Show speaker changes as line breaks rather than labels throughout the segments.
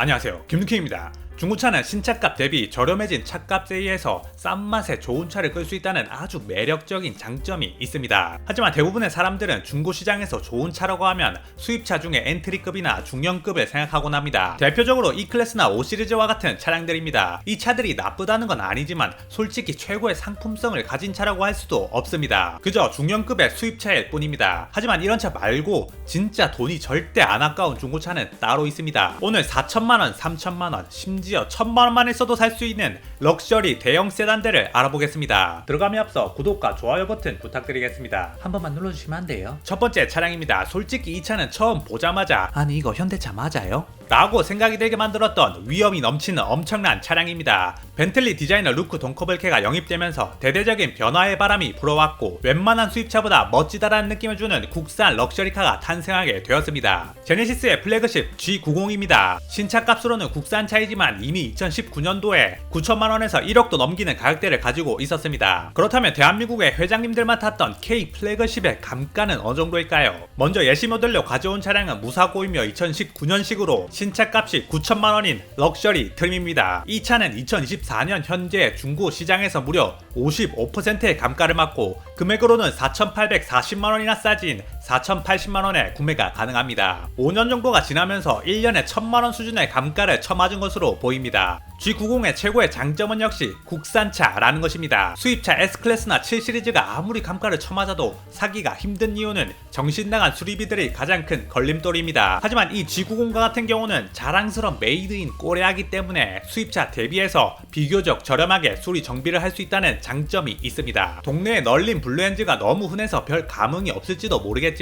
안녕하세요. 김누키입니다 중고차는 신차값 대비 저렴해진 차값에 의해서 싼 맛에 좋은 차를 끌 수 있다는 아주 매력적인 장점이 있습니다. 하지만 대부분의 사람들은 중고 시장에서 좋은 차라고 하면 수입차 중에 엔트리급이나 중형급을 생각하곤 합니다. 대표적으로 E클래스나 5시리즈와 같은 차량들입니다. 이 차들이 나쁘다는 건 아니지만 솔직히 최고의 상품성을 가진 차라고 할 수도 없습니다. 그저 중형급의 수입차일 뿐입니다. 하지만 이런 차 말고 진짜 돈이 절대 안 아까운 중고차는 따로 있습니다. 오늘 4천만 원, 3천만 원, 심지어 심지어 천만 원만 있어도 살 수 있는 럭셔리 대형 세단들을 알아보겠습니다. 들어감에 앞서 구독과 좋아요 버튼 부탁드리겠습니다.
한 번만 눌러주시면 안 돼요?
첫 번째 차량입니다. 솔직히 이 차는 처음 보자마자
아니 이거 현대차 맞아요?
라고 생각이 들게 만들었던 위험이 넘치는 엄청난 차량입니다. 벤틀리 디자이너 루크 동커블케가 영입되면서 대대적인 변화의 바람이 불어왔고 웬만한 수입차보다 멋지다라는 느낌을 주는 국산 럭셔리카가 탄생하게 되었습니다. 제네시스의 플래그십 G90입니다. 신차 값으로는 국산차이지만 이미 2019년도에 9천만원에서 1억도 넘기는 가격대를 가지고 있었습니다. 그렇다면 대한민국의 회장님들만 탔던 K 플래그십의 감가는 어느 정도일까요? 먼저 예시 모델로 가져온 차량은 무사고이며 2019년식으로 신차 값이 9천만 원인 럭셔리 트림입니다. 이 차는 2024년 현재 중고 시장에서 무려 55%의 감가를 맞고 금액으로는 4,840만 원이나 싸진 4,080만원에 구매가 가능합니다. 5년 정도가 지나면서 1년에 1,000만원 수준의 감가를 쳐맞은 것으로 보입니다. G90의 최고의 장점은 역시 국산차라는 것입니다. 수입차 S클래스나 7시리즈가 아무리 감가를 쳐맞아도 사기가 힘든 이유는 정신 나간 수리비들이 가장 큰 걸림돌입니다. 하지만 이 G90과 같은 경우는 자랑스러운 메이드인 꼬레하기 때문에 수입차 대비해서 비교적 저렴하게 수리 정비를 할 수 있다는 장점이 있습니다. 동네에 널린 블루엔즈가 너무 흔해서 별 감흥이 없을지도 모르겠지만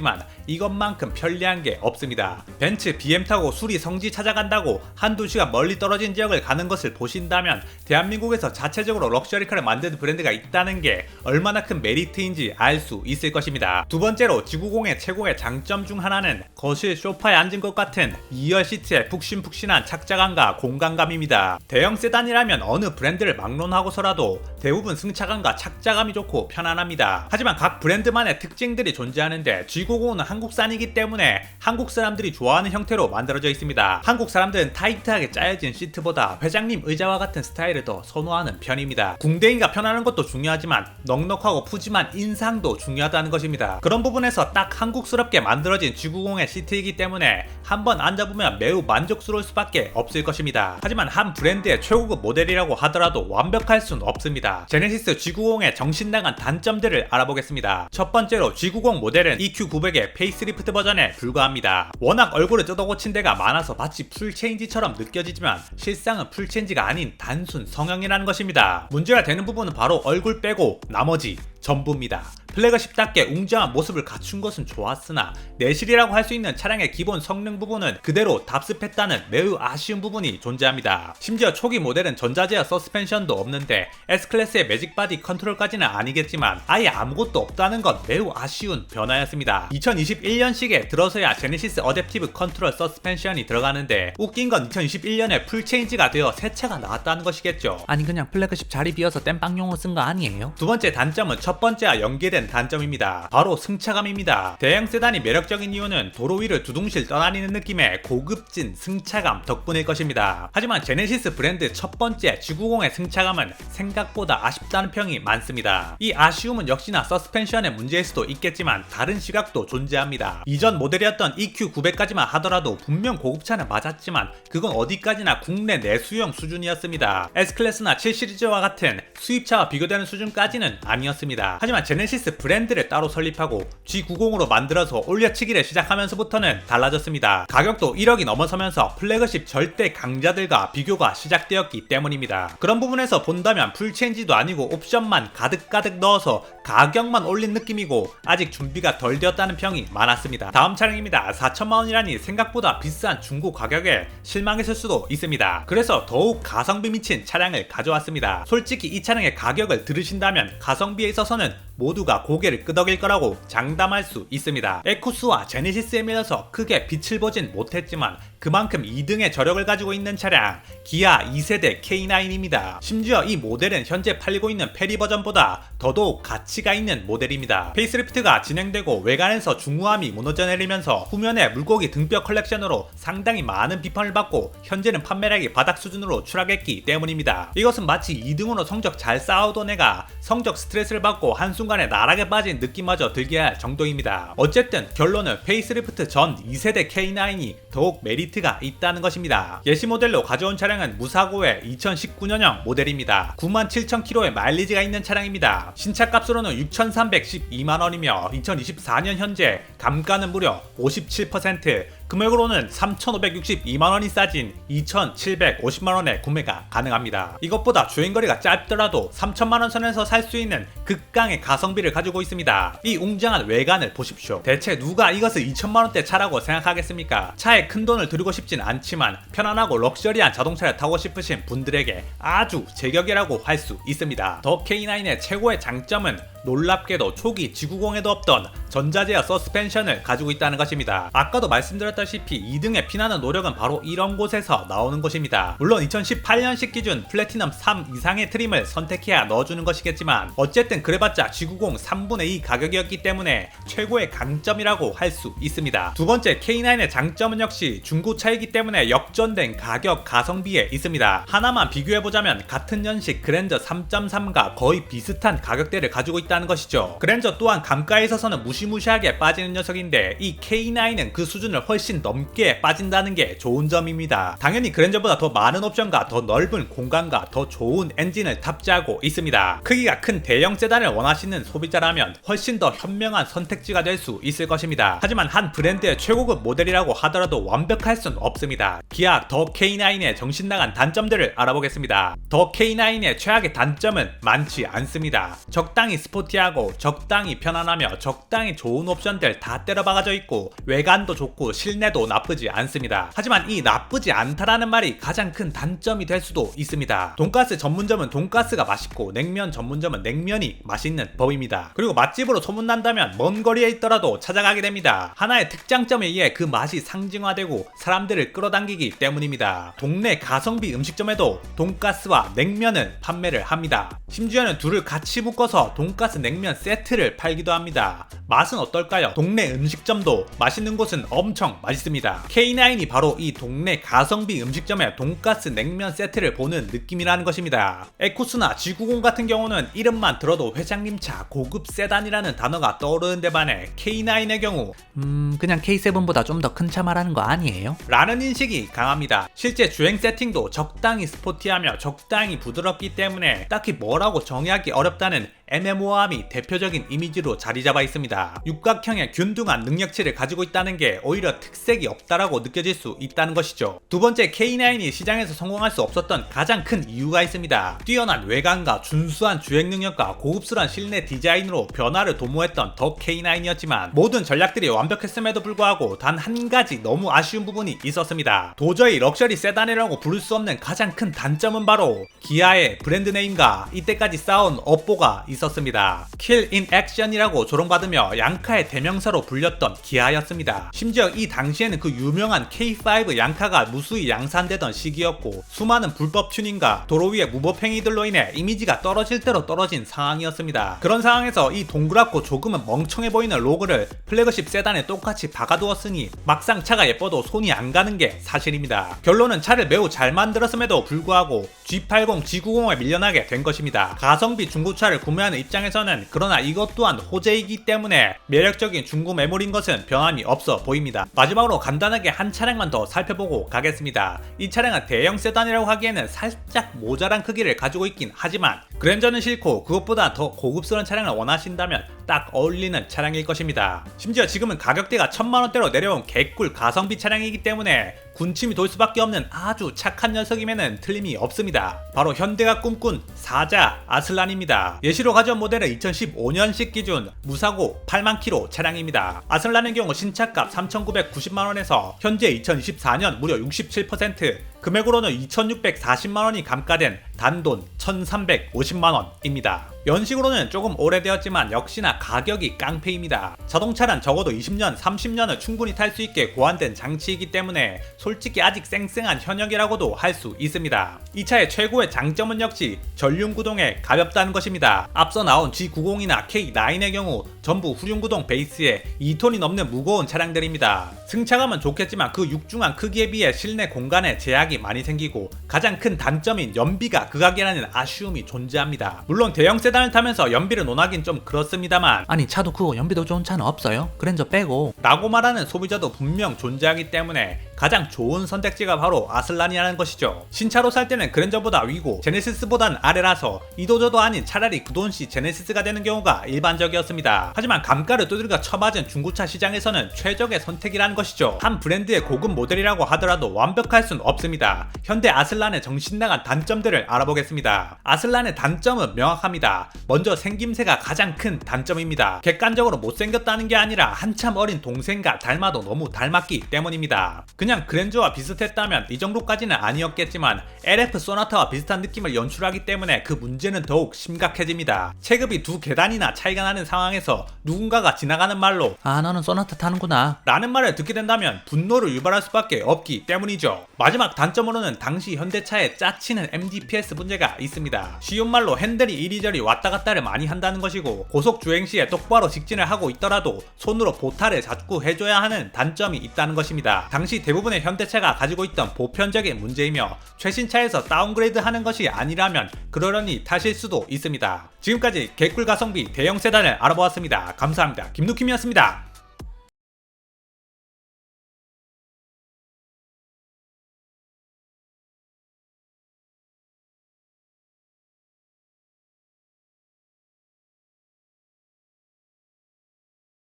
이것만큼 편리한 게 없습니다. 벤츠, BM 타고 수리 성지 찾아간다고 한두 시간 멀리 떨어진 지역을 가는 것을 보신다면 대한민국에서 자체적으로 럭셔리카를 만드는 브랜드가 있다는 게 얼마나 큰 메리트인지 알 수 있을 것입니다. 두 번째로 G90의 최고의 장점 중 하나는 거실 소파에 앉은 것 같은 2열 시트의 푹신푹신한 착자감과 공간감입니다. 대형 세단이라면 어느 브랜드를 막론하고서라도 대부분 승차감과 착자감이 좋고 편안합니다. 하지만 각 브랜드만의 특징들이 존재하는데 G90은 한국산이기 때문에 한국 사람들이 좋아하는 형태로 만들어져 있습니다. 한국 사람들은 타이트하게 짜여진 시트보다 회장님 의자와 같은 스타일을 더 선호하는 편입니다. 궁뎅이가 편안한 것도 중요하지만 넉넉하고 푸짐한 인상도 중요하다는 것입니다. 그런 부분에서 딱 한국스럽게 만들어진 G90의 시트이기 때문에 한번 앉아보면 매우 만족스러울 수밖에 없을 것입니다. 하지만 한 브랜드의 최고급 모델이라고 하더라도 완벽할 순 없습니다. 제네시스 G90의 정신 나간 단점들을 알아보겠습니다. 첫 번째로 G90 모델은 EQ900의 페이스리프트 버전에 불과합니다. 워낙 얼굴을 뜯어고친 데가 많아서 마치 풀체인지처럼 느껴지지만 실상은 풀체인지가 아닌 단순 성형이라는 것입니다. 문제가 되는 부분은 바로 얼굴 빼고 나머지 전부입니다. 플래그십답게 웅장한 모습을 갖춘 것은 좋았으나 내실이라고 할 수 있는 차량의 기본 성능 부분은 그대로 답습했다는 매우 아쉬운 부분이 존재합니다. 심지어 초기 모델은 전자제어 서스펜션도 없는데 S클래스의 매직바디 컨트롤까지는 아니겠지만 아예 아무것도 없다는 건 매우 아쉬운 변화였습니다. 2021년식에 들어서야 제네시스 어댑티브 컨트롤 서스펜션이 들어가는데 웃긴 건 2021년에 풀체인지가 되어 새 차가 나왔다는 것이겠죠.
아니 그냥 플래그십 자리 비어서 땜빵용으로 쓴 거 아니에요?
두 번째 단점은 첫 번째와 연계된 단점입니다. 바로 승차감입니다. 대형 세단이 매력적인 이유는 도로 위를 두둥실 떠다니는 느낌의 고급진 승차감 덕분일 것입니다. 하지만 제네시스 브랜드 첫 번째 G90의 승차감은 생각보다 아쉽다는 평이 많습니다. 이 아쉬움은 역시나 서스펜션의 문제일 수도 있겠지만 다른 시각도 존재합니다. 이전 모델이었던 EQ900까지만 하더라도 분명 고급차는 맞았지만 그건 어디까지나 국내 내수용 수준이었습니다. S클래스나 7시리즈와 같은 수입차와 비교되는 수준까지는 아니었습니다. 하지만 제네시스 브랜드를 따로 설립하고 G90으로 만들어서 올려치기를 시작하면서부터는 달라졌습니다. 가격도 1억이 넘어서면서 플래그십 절대 강자들과 비교가 시작되었기 때문입니다. 그런 부분에서 본다면 풀체인지도 아니고 옵션만 가득가득 넣어서 가격만 올린 느낌이고 아직 준비가 덜 되었다는 평이 많았습니다. 다음 차량입니다. 4천만원이라니 생각보다 비싼 중고 가격에 실망했을 수도 있습니다. 그래서 더욱 가성비 미친 차량을 가져왔습니다. 솔직히 이 차량의 가격을 들으신다면 가성비에 있어서는 모두가 고개를 끄덕일 거라고 장담할 수 있습니다. 에쿠스와 제네시스에 밀려서 크게 빛을 보진 못했지만 그만큼 2등의 저력을 가지고 있는 차량 기아 2세대 K9입니다. 심지어 이 모델은 현재 팔리고 있는 페리 버전보다 더더욱 가치가 있는 모델입니다. 페이스리프트가 진행되고 외관에서 중후함이 무너져 내리면서 후면에 물고기 등뼈 컬렉션으로 상당히 많은 비판을 받고 현재는 판매량이 바닥 수준으로 추락했기 때문입니다. 이것은 마치 2등으로 성적 잘 쌓아오던 애가 성적 스트레스를 받고 한순간에 나락에 빠진 느낌마저 들게 할 정도입니다. 어쨌든 결론은 페이스리프트 전 2세대 K9이 더욱 메리 트가 있다는 것입니다. 예시 모델로 가져온 차량은 무사고의 2019년형 모델입니다. 97,000km의 마일리지가 있는 차량입니다. 신차 값으로는 6,312만원이며 2024년 현재 감가는 무려 57%, 금액으로는 3,562만원이 싸진 2,750만원에 구매가 가능합니다. 이것보다 주행거리가 짧더라도 3천만원 선에서 살 수 있는 극강의 가성비를 가지고 있습니다. 이 웅장한 외관을 보십시오. 대체 누가 이것을 2천만원대 차라고 생각하겠습니까? 차에 큰 돈을 들이고 싶진 않지만 편안하고 럭셔리한 자동차를 타고 싶으신 분들에게 아주 제격이라고 할 수 있습니다. 더 K9의 최고의 장점은 놀랍게도 초기 지구공에도 없던 전자제어 서스펜션을 가지고 있다는 것입니다. 아까도 말씀드렸 다시피 2등에 피나는 노력은 바로 이런 곳에서 나오는 것입니다. 물론 2018년식 기준 플래티넘 3 이상의 트림을 선택해야 넣어주는 것이겠지만 어쨌든 그래봤자 지구공 3분의 2 가격이었기 때문에 최고의 강점이라고 할 수 있습니다. 두 번째 K9의 장점은 역시 중고차이기 때문에 역전된 가격 가성비에 있습니다. 하나만 비교해보자면 같은 연식 그랜저 3.3과 거의 비슷한 가격대를 가지고 있다 있다는 것이죠. 그랜저 또한 감가에 있어서는 무시무시하게 빠지는 녀석인데 이 K9은 그 수준을 훨씬 넘게 빠진다는 게 좋은 점입니다. 당연히 그랜저보다 더 많은 옵션과 더 넓은 공간과 더 좋은 엔진을 탑재하고 있습니다. 크기가 큰 대형 세단을 원하시는 소비자라면 훨씬 더 현명한 선택지가 될 수 있을 것입니다. 하지만 한 브랜드의 최고급 모델이라고 하더라도 완벽할 순 없습니다. 기아 더 K9의 정신 나간 단점들을 알아보겠습니다. 더 K9의 최악의 단점은 많지 않습니다. 적당히 스포 스포티하고 적당히 편안하며 적당히 좋은 옵션들 다 때려 박아져 있고 외관도 좋고 실내 도 나쁘지 않습니다. 하지만 이 나쁘지 않다라는 말이 가장 큰 단점이 될 수도 있습니다. 돈가스 전문점은 돈가스가 맛있고 냉면 전문점은 냉면이 맛있는 법입니다. 그리고 맛집으로 소문난다면 먼 거리에 있더라도 찾아가게 됩니다. 하나의 특장점에 의해 그 맛이 상징화되고 사람들을 끌어당기기 때문입니다. 동네 가성비 음식점에도 돈가스와 냉면을 판매를 합니다. 심지어는 둘을 같이 묶어서 돈가스 냉면 세트를 팔기도 합니다. 맛은 어떨까요? 동네 음식점도 맛있는 곳은 엄청 맛있습니다. K9이 바로 이 동네 가성비 음식점의 돈가스 냉면 세트를 보는 느낌이라는 것입니다. 에코스나 G90 같은 경우는 이름만 들어도 회장님 차 고급 세단이라는 단어가 떠오르는데 반해 K9의 경우
음, 그냥 K7보다 좀 더 큰 차 말하는 거 아니에요?
라는 인식이 강합니다. 실제 주행 세팅도 적당히 스포티하며 적당히 부드럽기 때문에 딱히 뭐라고 정의하기 어렵다는 애매모호함이 대표적인 이미지로 자리 잡아 있습니다. 육각형의 균등한 능력치를 가지고 있다는 게 오히려 특색이 없다라고 느껴질 수 있다는 것이죠. 두 번째 K9이 시장에서 성공할 수 없었던 가장 큰 이유가 있습니다. 뛰어난 외관과 준수한 주행 능력과 고급스러운 실내 디자인으로 변화를 도모했던 더 K9이었지만 모든 전략들이 완벽했음에도 불구하고 단 한 가지 너무 아쉬운 부분이 있었습니다. 도저히 럭셔리 세단이라고 부를 수 없는 가장 큰 단점은 바로 기아의 브랜드 네임과 이때까지 쌓아온 업보가 있었습니다. Kill in Action이라고 조롱받으며 양카의 대명사로 불렸던 기아였습니다. 심지어 이 당시에는 그 유명한 K5 양카가 무수히 양산되던 시기였고 수많은 불법 튜닝과 도로 위의 무법 행위들로 인해 이미지가 떨어질 대로 떨어진 상황이었습니다. 그런 상황에서 이 동그랗고 조금은 멍청해 보이는 로고를 플래그십 세단에 똑같이 박아두었으니 막상 차가 예뻐도 손이 안 가는 게 사실입니다. 결론은 차를 매우 잘 만들었음에도 불구하고 G80, G90에 밀려나게 된 것입니다. 가성비 중고차를 구매하 는 입장에서는 그러나 이것 또한 호재이기 때문에 매력적인 중고 매물인 것은 변함이 없어 보입니다. 마지막으로 간단하게 한 차량만 더 살펴보고 가겠습니다. 이 차량은 대형 세단이라고 하기에는 살짝 모자란 크기를 가지고 있긴 하지만 그랜저는 싫고 그것보다 더 고급스러운 차량을 원하신다면 딱 어울리는 차량일 것입니다. 심지어 지금은 가격대가 천만원대로 내려온 개꿀 가성비 차량이기 때문에 군침이 돌 수밖에 없는 아주 착한 녀석임에는 틀림이 없습니다. 바로 현대가 꿈꾼 사자 아슬란입니다. 예시로 가져온 모델은 2015년식 기준 무사고 8만 킬로 차량입니다. 아슬란의 경우 신차값 3,990만원에서 현재 2024년 무려 67% 금액으로는 2,640만원이 감가된 단돈 1,350만원입니다. 연식으로는 조금 오래되었지만 역시나 가격이 깡패입니다. 자동차란 적어도 20년, 30년을 충분히 탈 수 있게 고안된 장치이기 때문에 솔직히 아직 쌩쌩한 현역이라고도 할 수 있습니다. 이 차의 최고의 장점은 역시 전륜 구동에 가볍다는 것입니다. 앞서 나온 G90이나 K9의 경우 전부 후륜 구동 베이스에 2톤이 넘는 무거운 차량들입니다. 승차감은 좋겠지만 그 육중한 크기에 비해 실내 공간에 제약이 많이 생기고 가장 큰 단점인 연비가 극악이라는 아쉬움이 존재합니다. 물론 대형 세단을 타면서 연비를 논하긴 좀 그렇습니다만
아니 차도 크고 연비도 좋은 차는 없어요? 그랜저 빼고
라고 말하는 소비자도 분명 존재하기 때문에 가장 좋은 선택지가 바로 아슬란이라는 것이죠. 신차로 살 때는 그랜저보다 위고 제네시스보단 아래라서 이도저도 아닌 차라리 그 돈시 제네시스가 되는 경우가 일반적이었습니다. 하지만 감가를 두들겨 쳐맞은 중고차 시장에서는 최적의 선택이라는 것이죠. 한 브랜드의 고급 모델이라고 하더라도 완벽할 순 없습니다. 현대 아슬란의 정신 나간 단점들을 알아보겠습니다. 아슬란의 단점은 명확합니다. 먼저 생김새가 가장 큰 단점입니다. 객관적으로 못생겼다는 게 아니라 한참 어린 동생과 닮아도 너무 닮았기 때문입니다. 그냥 그랜저와 비슷했다면 이 정도까지는 아니었겠지만 LF 소나타와 비슷한 느낌을 연출하기 때문에 그 문제는 더욱 심각해집니다. 체급이 두 계단이나 차이가 나는 상황에서 누군가가 지나가는 말로
아 너는 소나타 타는구나
라는 말을 듣게 된다면 분노를 유발할 수밖에 없기 때문이죠. 마지막 단점으로는 당시 현대차에 짜치는 MDPS 문제가 있습니다. 쉬운 말로 핸들이 이리저리 왔다 갔다를 많이 한다는 것이고 고속 주행 시에 똑바로 직진을 하고 있더라도 손으로 보타를 자꾸 해줘야 하는 단점이 있다는 것입니다. 당시 대부분 의 현대차가 가지고 있던 보편적인 문제이며 최신차에서 다운그레이드 하는 것이 아니라면 그러려니 타실 수도 있습니다. 지금까지 개꿀 가성비 대형 세단을 알아보았습니다. 감사합니다. 김누킴이었습니다.